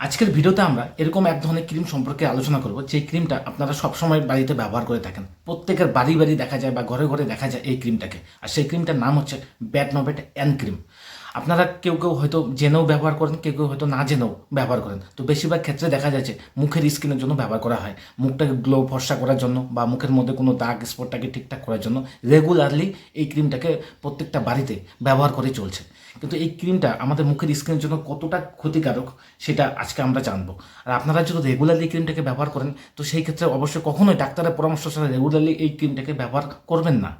আজকের ভিডিওতে আমরা এরকম এক ধরনের ক্রিম সম্পর্কে আলোচনা করব, যে ক্রিমটা আপনারা সবসময় বাড়িতে ব্যবহার করে থাকেন। প্রত্যেকের বাড়ি বাড়ি দেখা যায় বা ঘরে ঘরে দেখা যায় এই ক্রিমটাকে। আর সেই ক্রিমটার নাম হচ্ছে ব্যাট নবেট অ্যান ক্রিম আপনারা কেউ কেউ হয়তো জেনেও ব্যবহার করেন, কেউ কেউ হয়তো না জেনেও ব্যবহার করেন। তো বেশিরভাগ ক্ষেত্রে দেখা যাচ্ছে মুখের স্কিনের জন্য ব্যবহার করা হয়। মুখটাকে গ্লো ফর্সা করার জন্য বা মুখের মধ্যে কোনো দাগ স্পটটাকে ঠিকঠাক করার জন্য রেগুলারলি এই ক্রিমটাকে প্রত্যেকটা বাড়িতে ব্যবহার করে চলছে। কিন্তু এই ক্রিমটা আমাদের মুখের স্কিনের জন্য কতটা ক্ষতিকারক সেটা আজকে আমরা জানব। আর আপনারা যদি রেগুলারলি ক্রিমটাকে ব্যবহার করেন, তো সেই ক্ষেত্রে অবশ্যই কখনোই ডাক্তারের পরামর্শ ছাড়া রেগুলারলি এই ক্রিমটাকে ব্যবহার করবেন না।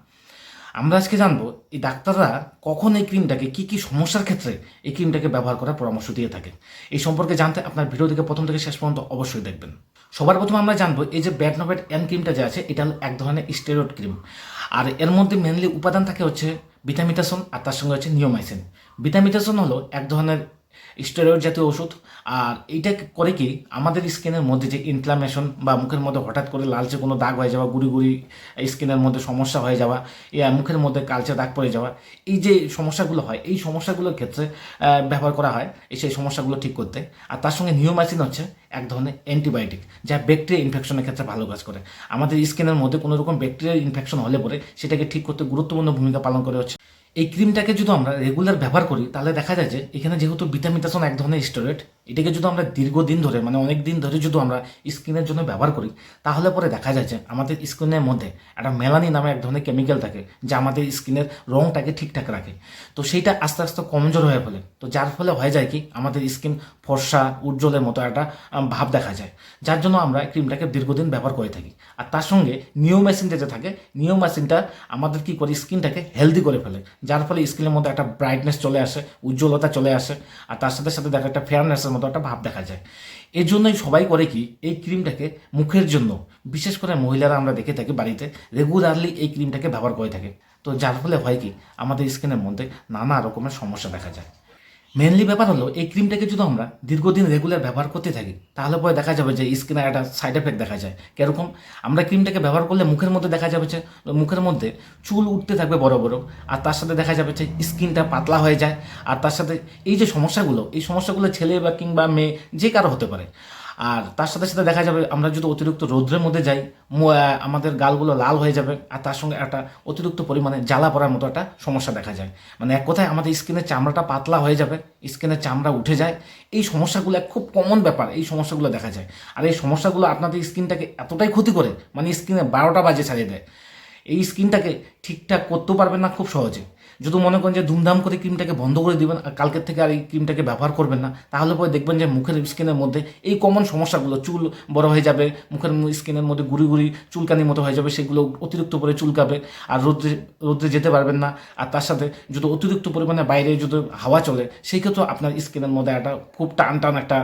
আমরা আজকে জানব, এই ডাক্তাররা কখন এই ক্রিমটাকে, কি কি সমস্যার ক্ষেত্রে এই ক্রিমটাকে ব্যবহার করার পরামর্শ দিয়ে থাকে এই সম্পর্কে জানতে আপনার ভিডিও থেকে প্রথম থেকে শেষ পর্যন্ত অবশ্যই দেখবেন। সবার প্রথমে আমরা জানব, এই যে ব্যাটনোভেট এন ক্রিমটা যে আছে, এটা হলো এক ধরনের স্টেরয়েড ক্রিম। আর এর মধ্যে মেনলি উপাদান থাকে হচ্ছে ভিটামিটাসন আর তার সঙ্গে হচ্ছে নিওমাইসিন। ভিটামিটাসন হলো এক ধরনের স্টেরয়েড জাতীয় ওষুধ, আর এইটা করে কি আমাদের স্কিনের মধ্যে যে ইনফ্লামেশন বা মুখের মধ্যে হঠাৎ করে লালচে কোনো দাগ হয়ে যাওয়া, গুড়ি গুড়ি স্কিনের মধ্যে সমস্যা হয়ে যাওয়া মুখের মধ্যে কালচে দাগ পড়ে যাওয়া, এই যে সমস্যাগুলো হয়, এই সমস্যাগুলোর ক্ষেত্রে ব্যবহার করা হয়, এই সেই সমস্যাগুলো ঠিক করতে। আর তার সঙ্গে নিওমাইসিন হচ্ছে এক ধরনের অ্যান্টিবায়োটিক যা ব্যাকটেরিয়া ইনফেকশনের ক্ষেত্রে ভালো কাজ করে। আমাদের স্কিনের মধ্যে কোনো রকম ব্যাকটেরিয়াল ইনফেকশন হলে পরে সেটাকে ঠিক করতে গুরুত্বপূর্ণ ভূমিকা পালন করে হচ্ছে। এই ক্রিমটাকে যদি আমরা রেগুলার ব্যবহার করি, তাহলে দেখা যায় যে এখানে যেহেতু ভিটামিটাসন এক ধরনের স্টেরয়েড এটাকে যদি আমরা দীর্ঘদিন ধরে মানে অনেক দিন ধরে যদি আমরা স্কিনের জন্য ব্যবহার করি, তাহলে পরে দেখা যায় যে আমাদের স্কিনের মধ্যে একটা মেলানি নামে এক ধরনের কেমিক্যাল থাকে, যা আমাদের স্কিনের রঙটাকে ঠিকঠাক রাখে। তো সেইটা আস্তে আস্তে কমজোর হয়ে ফেলে। তো যার ফলে হয়ে যায় কি, আমাদের স্কিন ফর্সা, উজ্জ্বলের মতো একটা ভাব দেখা যায়। যার জন্য আমরা ক্রিমটাকে দীর্ঘদিন ব্যবহার করে থাকি। আর তার সঙ্গে নিওমেসিন যে থাকে নিওমেসিনটা আমাদের কি করে, স্কিনটাকে হেলদি করে ফেলে। যার ফলে স্কিনের মধ্যে একটা ব্রাইটনেস চলে আসে, উজ্জ্বলতা চলে আসে। আর তার সাথে সাথে দেখা একটা ফেয়ারনেসের মতো একটা ভাব দেখা যায়। এর জন্যই সবাই করে কি, এই ক্রিমটাকে মুখের জন্য, বিশেষ করে মহিলারা আমরা দেখে থাকি বাড়িতে রেগুলারলি এই ক্রিমটাকে ব্যবহার করে থাকে। তো যার ফলে হয় কি, আমাদের স্কিনের মধ্যে নানা রকমের সমস্যা দেখা যায়। মেনলি ব্যাপার হলো, এই ক্রিমটাকে যদি আমরা দীর্ঘদিন রেগুলার ব্যবহার করতে থাকি, তাহলে পরে দেখা যাবে যে স্কিনে একটা সাইড এফেক্ট দেখা যায়। কীরকম? আমরা ক্রিমটাকে ব্যবহার করলে মুখের মধ্যে দেখা যাবে যে, মুখের মধ্যে চুল উঠতে থাকবে বড় বড় আর তার সাথে দেখা যাবে যে স্কিনটা পাতলা হয়ে যায়। আর তার সাথে এই যে সমস্যাগুলো, এই সমস্যাগুলো ছেলে বা কিংবা মেয়ে যে কারও হতে পারে। আর তার সাথে সাথে দেখা যাবে আমরা যদি অতিরিক্ত রৌদ্রের মধ্যে যাই আমাদের গালগুলো লাল হয়ে যাবে আর তার সঙ্গে একটা অতিরিক্ত পরিমাণে জ্বালা পড়ার মতো একটা সমস্যা দেখা যায়। মানে এক কথায় আমাদের স্কিনের চামড়াটা পাতলা হয়ে যাবে, স্কিনের চামড়া উঠে যায়। এই সমস্যাগুলো খুব কমন ব্যাপার, এই সমস্যাগুলো দেখা যায়। আর এই সমস্যাগুলো আপনাদের স্কিনটাকে এতটাই ক্ষতি করে মানে স্কিনে বারোটা বাজে ছাড়িয়ে দেয়। এই স্কিনটাকে ঠিকঠাক করতেও পারবেন না খুব সহজে। যদি মনে করেন যে ধুমধাম করে ক্রিমটাকে বন্ধ করে দিবেন আর কালকের থেকে আর এই ক্রিমটাকে ব্যবহার করবেন না, তাহলে পরে দেখবেন যে মুখের স্কিনের মধ্যে এই কমন সমস্যাগুলো, চুল বড় হয়ে যাবে, মুখের স্কিনের মধ্যে গুড়ি গুড়ি চুলকানির মতো হয়ে যাবে, সেগুলো অতিরিক্ত করে চুলকাবে আর রোদ্রে রোদ্রে যেতে পারবেন না। আর তার সাথে যদি অতিরিক্ত পরিমাণে বাইরে যদি হাওয়া চলে, সেই ক্ষেত্রেও আপনার স্কিনের মধ্যে একটা খুব টান টান একটা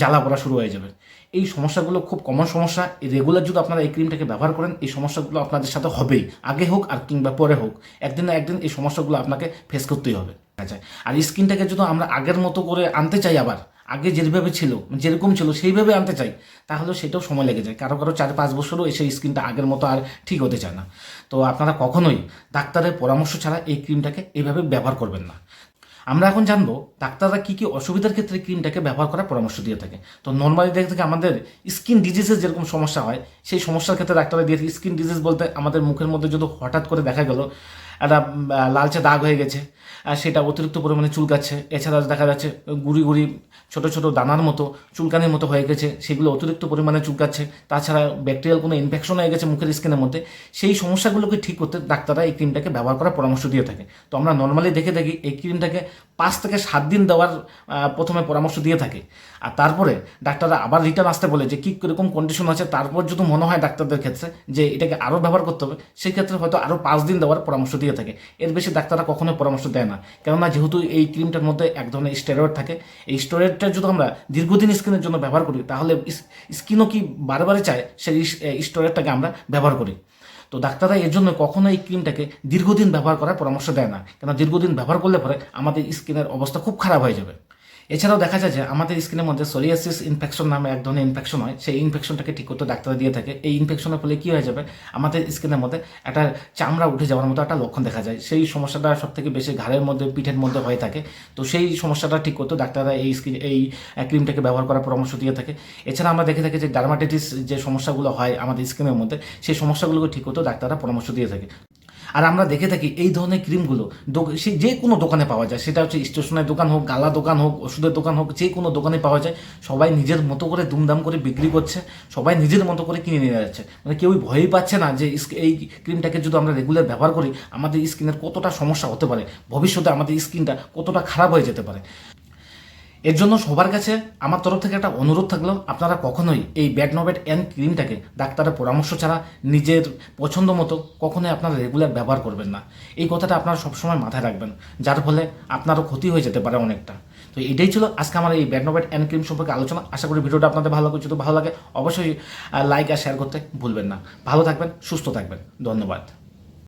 জ্বালা পড়া শুরু হয়ে যাবে। এই সমস্যাগুলো খুব কমন সমস্যা। এই রেগুলার যদি আপনারা এই ক্রিমটাকে ব্যবহার করেন, এই সমস্যাগুলো আপনাদের সাথে হবেই। আগে হোক আর কিংবা পরে হোক, একদিন না একদিন এই সমস্যাগুলো আপনাকে ফেস করতেই হবে। যায় আর স্কিনটাকে যদি আমরা আগের মতো করে আনতে চাই আবার, আগে যেভাবে ছিল, যেরকম ছিল সেইভাবে আনতে চাই, তাহলে সেটাও সময় লেগে যায়। কারও কারও চার পাঁচ বছরও এসে স্কিনটা আগের মতো আর ঠিক হতে চায় না। তো আপনারা কখনোই ডাক্তারের পরামর্শ ছাড়া এই ক্রিমটাকে এইভাবে ব্যবহার করবেন না। আমরা এখন জানব, ডাক্তাররা কি কি অসুবিধার ক্ষেত্রে ক্রিমটাকে ব্যবহার করার পরামর্শ দিয়ে থাকে। তো নর্মালি দেখে থেকে আমাদের স্কিন ডিজিজের যেরকম সমস্যা হয়, সেই সমস্যার ক্ষেত্রে ডাক্তাররা দিয়ে স্কিন ডিজিজ বলতে আমাদের মুখের মধ্যে যদি হঠাৎ করে দেখা গেল একটা লালচে দাগ হয়ে গেছে। আর সেটা অতিরিক্ত পরিমাণে চুলকাচ্ছে। এছাড়া দেখা যাচ্ছে গুড়ি গুড়ি ছোট ছোট দানার মতো, চুলকানির মতো হয়ে গেছে। সেগুলো অতিরিক্ত পরিমাণে চুলকাচ্ছে। তাছাড়া ব্যাকটেরিয়াল কোনো ইনফেকশন হয়ে গেছে মুখের স্কিনের মধ্যে। সেই সমস্যাগুলোকে ঠিক করতে ডাক্তাররা এই ক্রিমটাকে ব্যবহার করার পরামর্শ দিয়ে থাকে। তো আমরা নর্মালি দেখে থাকি, এই ক্রিমটাকে পাঁচ থেকে সাত দিন দেওয়ার প্রথমে পরামর্শ দিয়ে থাকে। আর তারপরে ডাক্তাররা আবার রিটার্ন আসতে বলে যে, কী কীরকম কন্ডিশন আছে? তারপর যদি মনে হয় ডাক্তারদের ক্ষেত্রে যে, এটাকে আরও ব্যবহার করতে হবে, সেই ক্ষেত্রে হয়তো আরও পাঁচ দিন দেওয়ার পরামর্শ দিয়ে থাকে। এর বেশি ডাক্তাররা কখনোই পরামর্শ দেয় না। কেননা যেহেতু এই ক্রিমটার মধ্যে এক ধরনের স্টেরয়েড থাকে, এই স্টেরয়েডটা যদি আমরা দীর্ঘদিন স্কিনের জন্য ব্যবহার করি, তাহলে স্কিনও কি বারে বারে চায়? সেই স্টেরয়েডটাকে আমরা ব্যবহার করি। তো ডাক্তাররা এর জন্য কখনো এই ক্রিমটাকে দীর্ঘদিন ব্যবহার করার পরামর্শ দেয় না। কেন দীর্ঘদিন ব্যবহার করলে পরে আমাদের স্কিনের অবস্থা খুব খারাপ হয়ে যাবে। এছাড়াও দেখা যায় যে আমাদের স্কিনের মধ্যে সোরিয়াসিস ইনফেকশন নামে এক ধরনের ইনফেকশন হয়। সেই ইনফেকশনটাকে ঠিক করতে ডাক্তার দিয়ে থাকে। এই ইনফেকশনের ফলে কী হয়ে যাবে? আমাদের স্কিনের মধ্যে একটা চামড়া উঠে যাওয়ার মতো একটা লক্ষণ দেখা যায়। সেই সমস্যাটা সব থেকে বেশি ঘাড়ের মধ্যে, পিঠের মধ্যে হয়ে থাকে। তো সেই সমস্যাটা ঠিক করতে ডাক্তাররা এই স্কিন এই ক্রিমটাকে ব্যবহার করার পরামর্শ দিয়ে থাকে। এছাড়া আমরা দেখে থাকি যে ডার্মাটাইটিস যে সমস্যাগুলো হয় আমাদের স্কিনের মধ্যে, সেই সমস্যাগুলোকে ঠিক করতে ডাক্তাররা পরামর্শ দিয়ে থাকে। আর আমরা দেখে থাকি এই ধরনের ক্রিমগুলো দোক- সে যে কোনো দোকানে পাওয়া যায়। সেটা হচ্ছে স্টেশনের দোকান হোক, গালা দোকান হোক, ওষুধের দোকান হোক, যে কোনো দোকানে পাওয়া যায়। সবাই নিজের মতো করে দুমদাম করে বিক্রি করছে, সবাই নিজের মতো করে কিনে নিয়ে যাচ্ছে। মানে কেউই ভয়ই পাচ্ছে না যে এই ক্রিমটাকে যদি আমরা রেগুলার ব্যবহার করি, আমাদের স্কিনের কতটা সমস্যা হতে পারে? ভবিষ্যতে আমাদের স্কিনটা কতটা খারাপ হয়ে যেতে পারে? এর জন্য সবার কাছে আমার তরফ থেকে একটা অনুরোধ থাকল, আপনারা কখনোই এই ব্যাড নোবেট এন ক্রিমটাকে ডাক্তারের পরামর্শ ছাড়া নিজের পছন্দ মতো কখনোই আপনারা রেগুলার ব্যবহার করবেন না। এই কথাটা আপনারা সবসময় মাথায় রাখবেন, যার ফলে আপনারও ক্ষতি হয়ে যেতে পারে অনেকটা। তো এটাই ছিল আজকে আমার এই ব্যাড নোবেট এন ক্রিম সম্পর্কে আলোচনা। আশা করি ভিডিওটা আপনাদের ভালো লাগে যদি ভালো লাগে অবশ্যই লাইক আর শেয়ার করতে ভুলবেন না। ভালো থাকবেন, সুস্থ থাকবেন। ধন্যবাদ।